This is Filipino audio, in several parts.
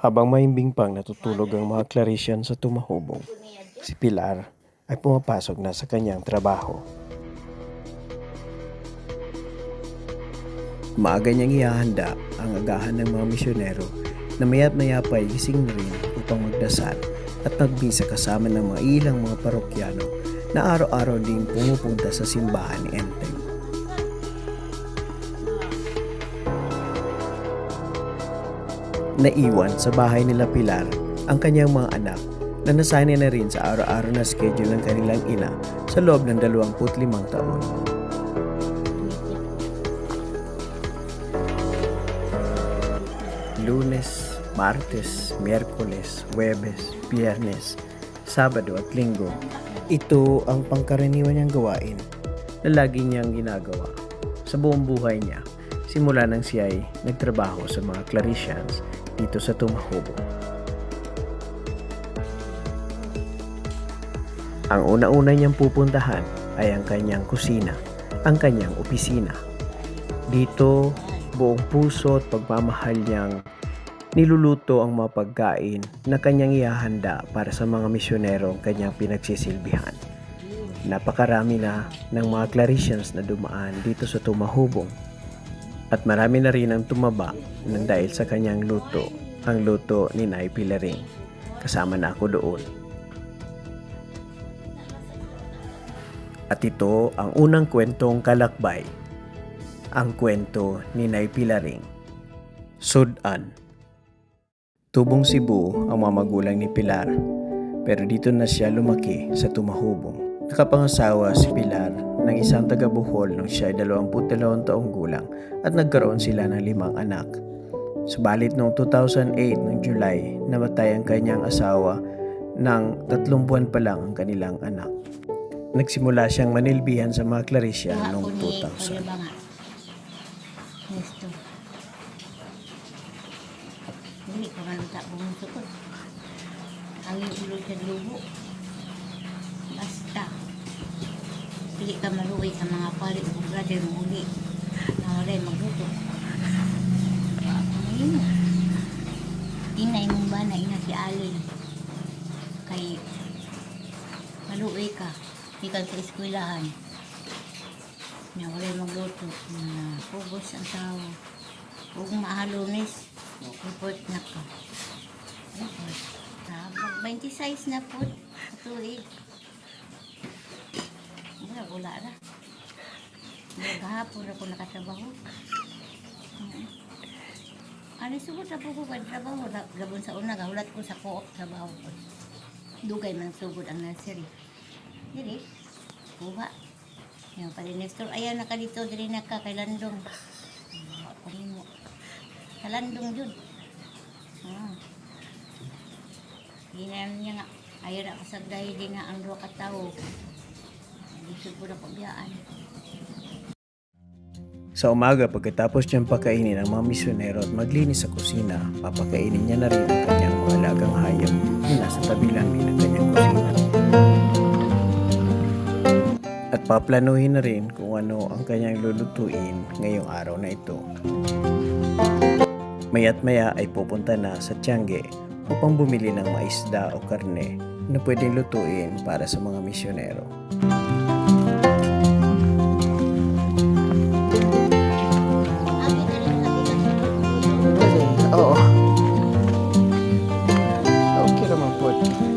Habang mahimbing pang natutulog ang mga Clarician sa tumahubong, si Pilar ay pumapasok na sa kanyang trabaho. Maaga niyang ihahanda ang agahan ng mga misyonero na maya't maya pa ay gising na rin upang magdasal at magbisa kasama ng mga ilang mga parokyano na araw-araw ding pumupunta sa simbahan ni Enteng. Naiwan sa bahay nila Pilar ang kanyang mga anak na nasanay na rin sa araw-araw na schedule ng kanilang ina sa loob ng 25 taon. Lunes, Martes, Miyerkules, Huwebes, Biyernes, Sabado at Linggo. Ito ang pangkaraniwan niyang gawain na lagi niyang ginagawa sa buong buhay niya simula nang siya ay nagtrabaho sa mga Claricians dito sa Tumahubo. Ang una-una niyang pupuntahan ay ang kanyang kusina, ang kanyang opisina. Dito, buong puso at pagmamahal niyang niluluto ang mga pagkain na kanyang ihahanda para sa mga misyonerong kanyang pinagsisilbihan. Napakarami na ng mga Claricians na dumaan dito sa Tumahubong at marami na rin ang tumaba ng dahil sa kanyang luto, ang luto ni Nay Pilaring. Kasama na ako doon. At ito ang unang kwentong kalakbay, ang kwento ni Nay Pilaring. Sudan Tubong Cebu ang mga magulang ni Pilar, pero dito na siya lumaki sa Tumahubong. Nakapangasawa si Pilar ng isang taga Bohol nung siya ay 22 taong gulang at nagkaroon sila ng limang anak. Subalit noong 2008 ng July, namatay ang kanyang asawa nang tatlong buwan pa lang ang kanilang anak. Nagsimula siyang manilbihan sa mga Clarician noong 2000. Nesto. Hindi ko nga luta bumunso ko. Ang ulo sa lubo. Pili ka maluwi sa mga pari o brother mo uli. Nawalay magluto. Ngayon. Inay mong ba na ina si Alin? Kay maluwi ka. Ikan sa eskwelahan. Nawalay magluto. Na pugos ang tao. Huwag mahalunis. Report na ka. Report. Mag 26 na po. Tuig. Wala, na. Maghapon ako nakatrabaho. Mm. Ano sugod na po ko ka trabaho. Gabon sa una, gahulat ko sa co-op trabaho ko. Dugay man sugod ang nursery. Dili. Kuha. Yung pala Nestor, ayan na ka dito, dili na ka kay Landong. Hmm, Ako mo. Sa Landong yun. Ah. Ginan niya nga, ayaw na kasagday din nga ang dua ka tao. Gusto pabayaan. Sa umaga pagkatapos niyang pakainin ang mga misyonero at maglinis sa kusina, papakainin niya na rin ang kanyang mga alagang hayop na nasa tabi lang ng kanyang kusina. At paplanuhin na rin kung ano ang kanyang lulutuin ngayong araw na ito. Mayat maya ay pupunta na sa Tiangge upang bumili ng maisda o karne na pwedeng lutuin para sa mga misyonero.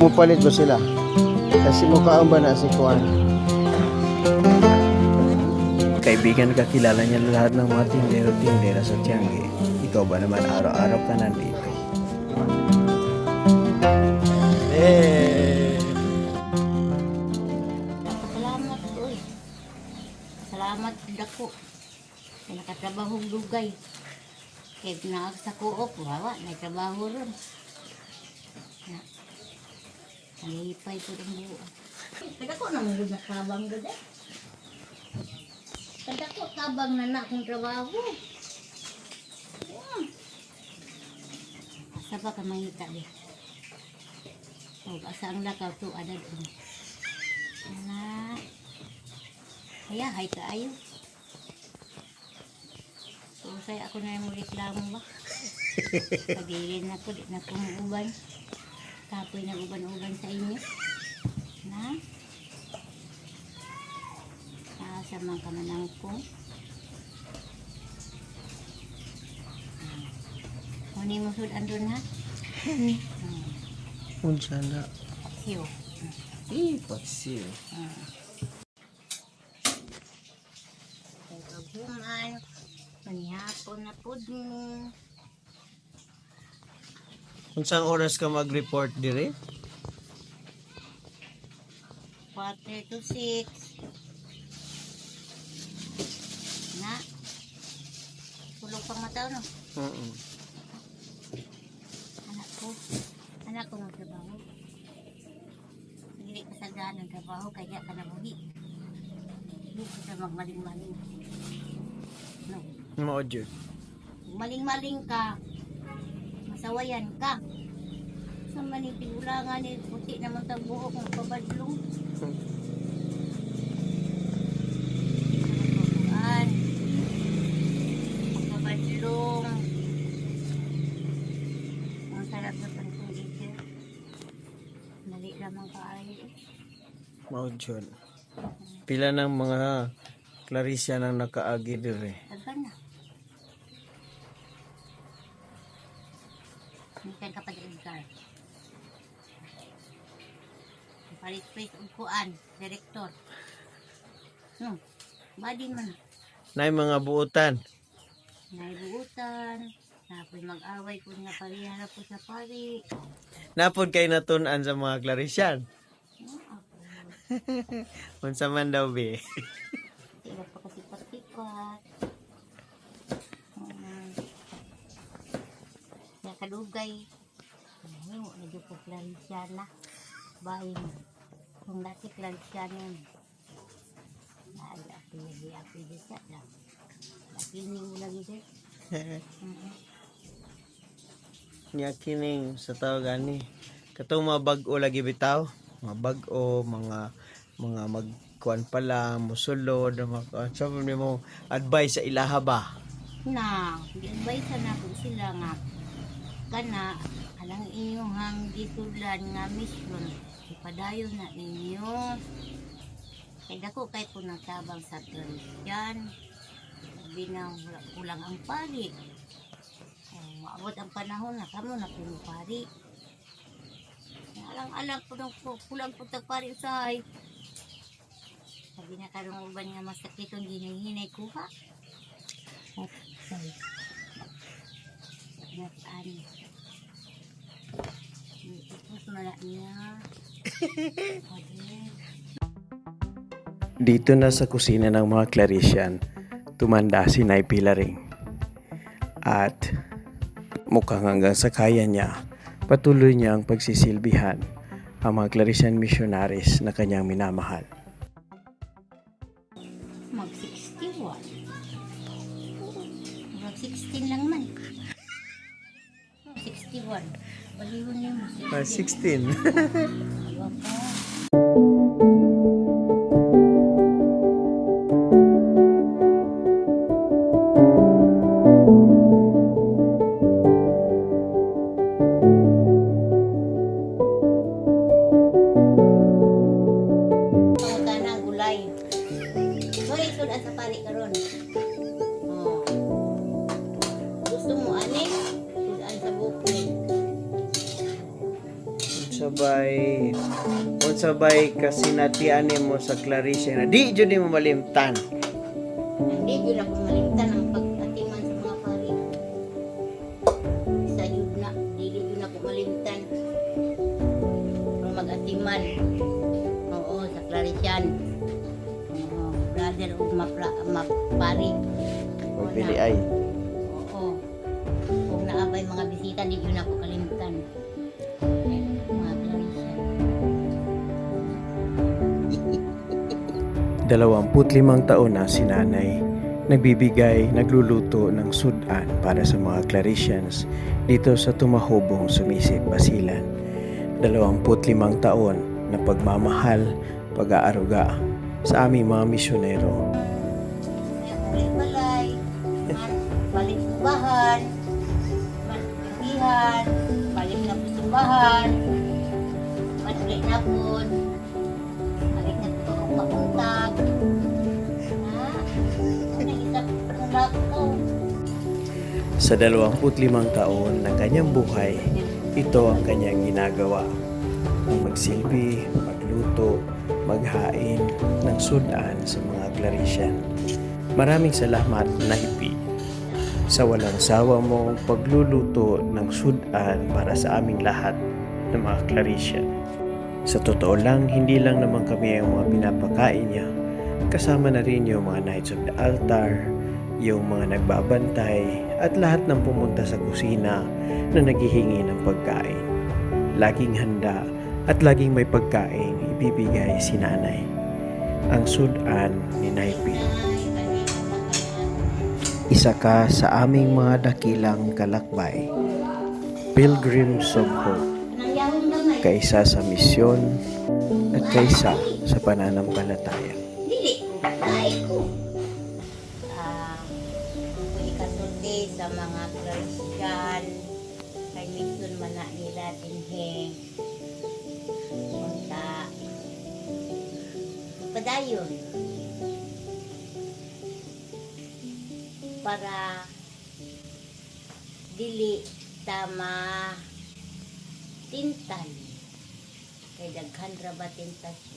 Mupalit ba sila? Kasi mukhaan ba na si Kuan? Kaibigan kakilala niya lahat ng mga tindero-tindera sa Tiangge. Ikaw ba naman araw-araw ka nandito? Eh. Salamat oy. Salamat dako. Kaya nakatrabaho dugay. Kaya naag sa co-op, wawa, may trabaho ron. Na, nalipay po ng buwan. Kada ko naman doon nakabang doon eh. Kada ko tabang na na akong trabaho. Hmm. Asa pa ka mangita di? O, asa ang lakaw to, ada doon. Na, kaya, hay ka ayo. So, saya ako na yung reklamo ba? Pagdilin na ko, di na ko uban. Kapoy na uban-uban sa inyo. Na? Asa man ka manang ko. Kuni mo sud andun ha? Unsa na? Siyo. Eh, paksiw. Kaguman. Manihapon na pud mo. Unsang oras ka mag-report dire? 4 to 6. Na. Tulog pang mata no? Oo. Anak ko. Anak ko magtrabaho. Hindi ko sa daan ng trabaho kaya ka nabuhi. Hindi ko sa magmaling-maling. No. Jud. Maling-maling ka. Masawayan ka. Sa manipig ulangan ni puti naman tang buhok ng pabadlong. Pagkakuan. Pabadlong. Ang sarap na teacher. Dali lamang kaayo. Mao jud. Pila ng mga Clarissa nang nakaagi dire. Palit-palit ang kuan, direktor. No, badi man. Nay mga buutan. Naibuutan, napoy mag-away ko nga parihala po sa pari. Napod kay natun-an sa mga Clarissan. No, ako. Unsa man daw be? Sila pa kasi patikat. Um, sa kadugay. Ano, medyo po Clariciana. Bahay mo. Kung dati Clariciana yun. Ay, api, api, api, dito lang. Lakining mo lagi dito. Kining sa tawag ani. Katong mga bag-o lagi bitaw. Mga bag-o, mga mga magkuan pa lang, musulod, mga sa mo advice sa ilaha ba? na gi-advise na ko sila nga kana alang inyong hang gitulan nga mission ipadayon na ninyo kay dako kay po nagtabang sa Christian sabi na kulang ang pari oh, maabot ang panahon na kamo na pinupari alang alang po nung po- kulang po tag pari usahay sabi na karong uban nga masakit ang ginay-hinay kuha Okay. Net ani. Ipos mo na niya. Dito na sa kusina ng mga Clarician, tumanda si Nay Pilaring. At mukhang hanggang sa kaya niya, patuloy niyang pagsisilbihan ang mga Clarician missionaries na kanyang minamahal. Mo. 16. kung sabay kasi natiani mo sa Clarissa na di jud mo malimtan Hindi yun ako malimtan ang pag-atiman sa mga pari. Sa yun na, hindi yun ako malimtan. Ang mag-atiman. Oo, sa Clarician. Oo, brother o mapra, mapari. pili ay Oo. Kung naabay mga bisita, hindi yun ako kalimtan. 25 taon na si nanay nagbibigay, nagluluto ng sudan para sa mga Claricians dito sa Tumahobong Sumisip, Basilan. 25 taon na pagmamahal, pag-aaruga sa aming mga misyonero. balay, balikbahan, daghan, balik na po simbahan, madali na po, Sa 25 taon ng kanyang buhay, ito ang kanyang ginagawa. Ang magsilbi, magluto, maghain ng sudan sa mga Clarician. Maraming salamat na hipi sa walang sawa mong pagluluto ng sudan para sa aming lahat ng mga Clarician. Sa totoo lang, hindi lang naman kami ang mga pinapakain niya. Kasama na rin yung mga Knights of the Altar, yung mga nagbabantay, at lahat ng pumunta sa kusina na naghihingi ng pagkain. Laging handa at laging may pagkain ibibigay si nanay. Ang sudan ni Naipi. Isa ka sa aming mga dakilang kalakbay. Pilgrims of Hope. Kaisa sa misyon at kaisa sa pananampalataya. Sa mga Christian, kay mission man na nila dinhe. Punta. Padayon. Para dili tama tintal kay daghan ra ba tentasyon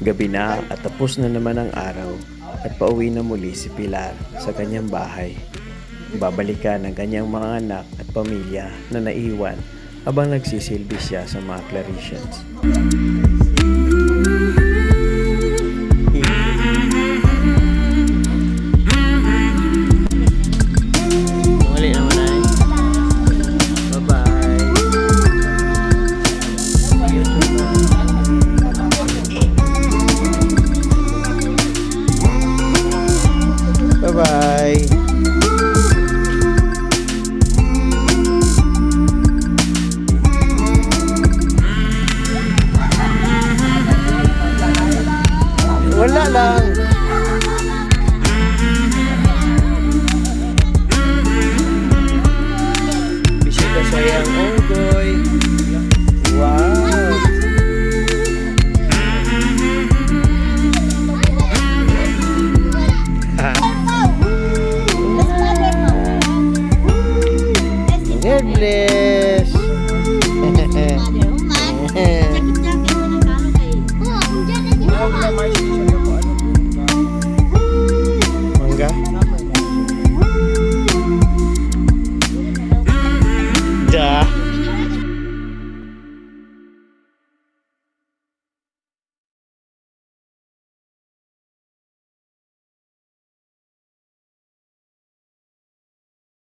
Gabi na at tapos na naman ang araw at pauwi na muli si Pilar sa kanyang bahay. Babalikan ang kanyang mga anak at pamilya na naiwan habang nagsisilbi siya sa mga Claricians.